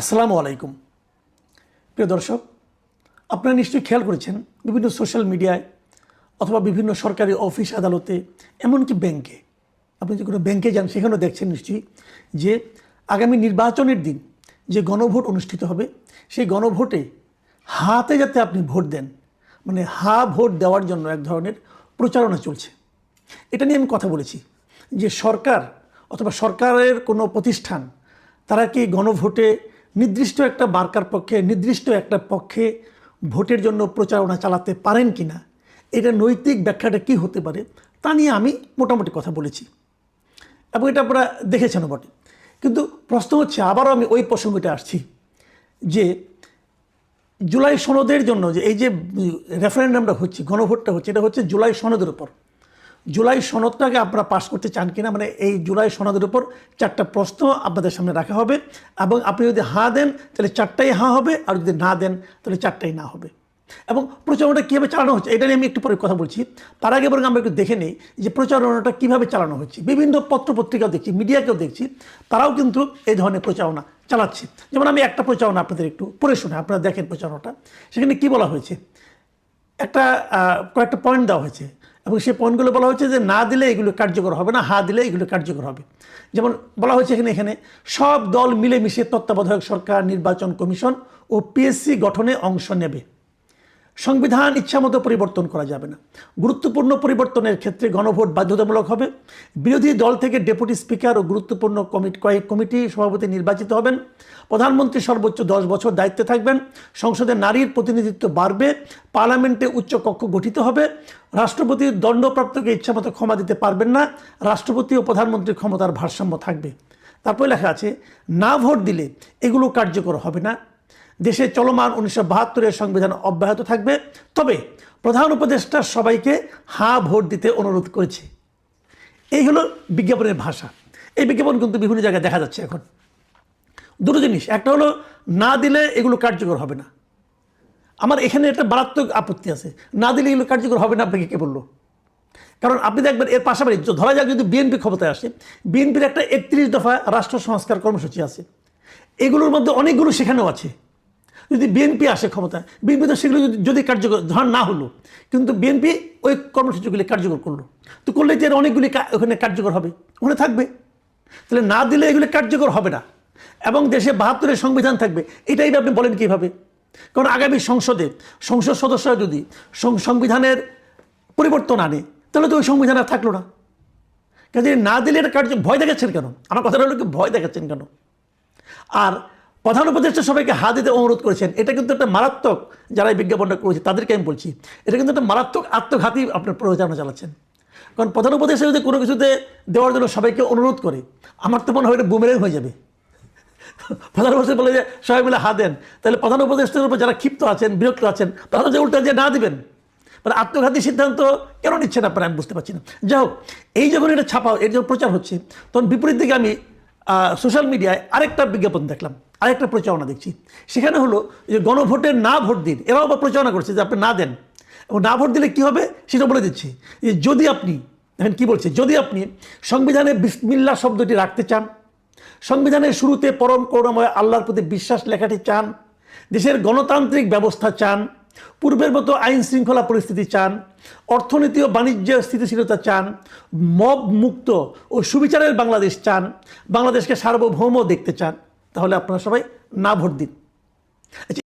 আসসালামু আলাইকুম। প্রিয় দর্শক, আপনারা নিশ্চয়ই খেয়াল করেছেন, বিভিন্ন সোশ্যাল মিডিয়ায় অথবা বিভিন্ন সরকারি অফিস আদালতে, এমনকি ব্যাংকে, আপনি যে কোনো ব্যাংকে যান সেখানেও দেখছেন নিশ্চয়ই যে আগামী নির্বাচনের দিন যে গণভোট অনুষ্ঠিত হবে, সেই গণভোটে হাতে যাতে আপনি ভোট দেন মানে হা ভোট দেওয়ার জন্য এক ধরনের প্রচারণা চলছে। এটা নিয়ে আমি কথা বলেছি যে সরকার অথবা সরকারের কোনো প্রতিষ্ঠান, তারা কি গণভোটে নির্দিষ্ট একটা মার্কার পক্ষে, নির্দিষ্ট একটা পক্ষে ভোটের জন্য প্রচারণা চালাতে পারেন কি না এটা নৈতিক ব্যাখ্যাটা কি হতে পারে, তা নিয়ে আমি মোটামুটি কথা বলেছি। এবং এটা আপনারা দেখেছেন বটে। কিন্তু প্রশ্ন হচ্ছে, আবারও আমি ওই প্রসঙ্গটা আসছি যে জুলাই সনদের জন্য যে এই যে রেফারেন্ডামটা হচ্ছে, গণভোটটা হচ্ছে, এটা হচ্ছে জুলাই সনদের উপর। জুলাই সনদটাকে আপনারা পাশ করতে চান কিনা মানে এই জুলাই সনদের উপর চারটা প্রশ্ন আপনাদের সামনে রাখা হবে। এবং আপনি যদি হাঁ দেন, তাহলে চারটাই হাঁ হবে, আর যদি না দেন, তাহলে চারটাই না হবে। এবং প্রচারণাটা কীভাবে চালানো হচ্ছে, এটা নিয়ে আমি একটু পরে কথা বলছি। তার আগে বরং আমরা একটু দেখে নিই যে প্রচারণাটা কীভাবে চালানো হচ্ছে। বিভিন্ন পত্রপত্রিকাও দেখছি, মিডিয়াকেও দেখছি, তারাও কিন্তু এই ধরনের প্রচারণা চালাচ্ছে। যেমন আমি একটা প্রচারণা আপনাদের একটু পড়ে শুনে, আপনারা দেখেন প্রচারণাটা। সেখানে কি বলা হয়েছে? একটা কয়েকটা পয়েন্ট দেওয়া হয়েছে। এবং সেই পয়েন্টগুলো বলা হচ্ছে যে না দিলে এগুলো কার্যকর হবে না, হা দিলে এগুলো কার্যকর হবে। যেমন বলা হয়েছে এখানে এখানে সব দল মিলেমিশে তত্ত্বাবধায়ক সরকার, নির্বাচন কমিশন ও পিএসসি গঠনে অংশ নেবে। সংবিধান ইচ্ছামতো পরিবর্তন করা যাবে না। গুরুত্বপূর্ণ পরিবর্তনের ক্ষেত্রে গণভোট বাধ্যতামূলক হবে। বিরোধী দল থেকে ডেপুটি স্পিকার ও গুরুত্বপূর্ণ কমিটি, কয়েক কমিটি সভাপতি নির্বাচিত হবেন। প্রধানমন্ত্রী সর্বোচ্চ দশ বছর দায়িত্বে থাকবেন। সংসদে নারীর প্রতিনিধিত্ব বাড়বে। পার্লামেন্টে উচ্চ কক্ষ গঠিত হবে। রাষ্ট্রপতির দণ্ডপ্রাপ্তকে ইচ্ছামতো ক্ষমা দিতে পারবেন না। রাষ্ট্রপতি ও প্রধানমন্ত্রীর ক্ষমতার ভারসাম্য থাকবে। তারপরে লেখা আছে, না ভোট দিলে এগুলো কার্যকর হবে না। দেশে চলমান উনিশশো বাহাত্তরের সংবিধান অব্যাহত থাকবে। তবে প্রধান উপদেষ্টা সবাইকে হা ভোট দিতে অনুরোধ করেছে। এই হলো বিজ্ঞাপনের ভাষা। এই বিজ্ঞাপন কিন্তু বিভিন্ন জায়গায় দেখা যাচ্ছে এখন। দুটো জিনিস। একটা হলো, না দিলে এগুলো কার্যকর হবে না। আমার এখানে একটা মারাত্মক আপত্তি আছে। না দিলে এগুলো কার্যকর হবে না, আপনাকে কে বলল? কারণ আপনি দেখবেন এর পাশাপাশি ধরা যাক যদি বিএনপি ক্ষমতায় আসে, বিএনপির একটা একত্রিশ দফা রাষ্ট্র সংস্কার কর্মসূচি আছে। এগুলোর মধ্যে অনেকগুলো সেখানেও আছে। যদি বিএনপি আসে ক্ষমতায় বিএনপি তো সেগুলো যদি- কার্যকর, ধর না হলো, কিন্তু বিএনপি ওই কর্মসূচিগুলি কার্যকর করল। তো করলে যে অনেকগুলি ওখানে কার্যকর হবে, ওখানে থাকবে। তাহলে না দিলে এগুলি কার্যকর হবে না। এবং দেশে বাহাত্তরের সংবিধান থাকবে, এটাই আপনি বলেন কীভাবে? কারণ আগামী সংসদে, সংসদ সদস্যরা যদি সংবিধানের পরিবর্তন আনে, তাহলে তো ওই সংবিধান আর থাকল না। কাজে না দিলে এটা কার্য, ভয় দেখাচ্ছেন কেন? আমার কথাটা হলো কি, ভয় দেখাচ্ছেন কেন? আর প্রধান উপদেষ্টা সবাইকে হাত দিতে অনুরোধ করেছেন। এটা কিন্তু একটা মারাত্মক যারা এই বিজ্ঞাপনটা করেছে, তাদেরকে আমি বলছি, এটা কিন্তু একটা মারাত্মক আত্মঘাতী আপনার প্রচারণা চালাচ্ছেন। কারণ প্রধান উপদেষ্টা যদি কোনো কিছুতে দেওয়ার জন্য সবাইকে অনুরোধ করে, আমার তো মনে হয় এটা বুমেরেং হয়ে যাবে। প্রধান উপদেষ্টা বলে যে, সবাই মিলে হাত দেন। তাহলে প্রধান উপদেষ্টার উপর যারা ক্ষিপ্ত আছেন, বিরক্ত আছেন, তারা যে উল্টা যে না দিবেন। মানে আত্মঘাতী সিদ্ধান্ত কেন নিচ্ছেন আপনারা আমি বুঝতে পারছি না। যাই হোক, এই যখন এটা ছাপা এর যখন প্রচার হচ্ছে, তখন বিপরীত দিকে আমি সোশ্যাল মিডিয়ায় আরেকটা বিজ্ঞাপন দেখলাম। আরেকটা প্রচারণা দেখছি। সেখানে হলো যে গণভোটের না ভোট দিন এরাও আবার প্রচারণা করছে যে আপনি না দেন। এবং না ভোট দিলে কী হবে? সেটা বলে দিচ্ছি যে যদি আপনি, দেখেন কী বলছে, যদি আপনি সংবিধানে বিসমিল্লা শব্দটি রাখতে চান, সংবিধানের শুরুতে পরম করুণাময় আল্লাহর প্রতি বিশ্বাস লেখাটি চান, দেশের গণতান্ত্রিক ব্যবস্থা চান, পূর্বের মতো আইন শৃঙ্খলা পরিস্থিতি চান, অর্থনীতি ও বাণিজ্য স্থিতিশীলতা চান, মব মুক্ত ও সুবিচারের বাংলাদেশ চান, বাংলাদেশকে সার্বভৌম দেখতে চান তাহলে আপনারা সবাই না ভোট দিন। আচ্ছা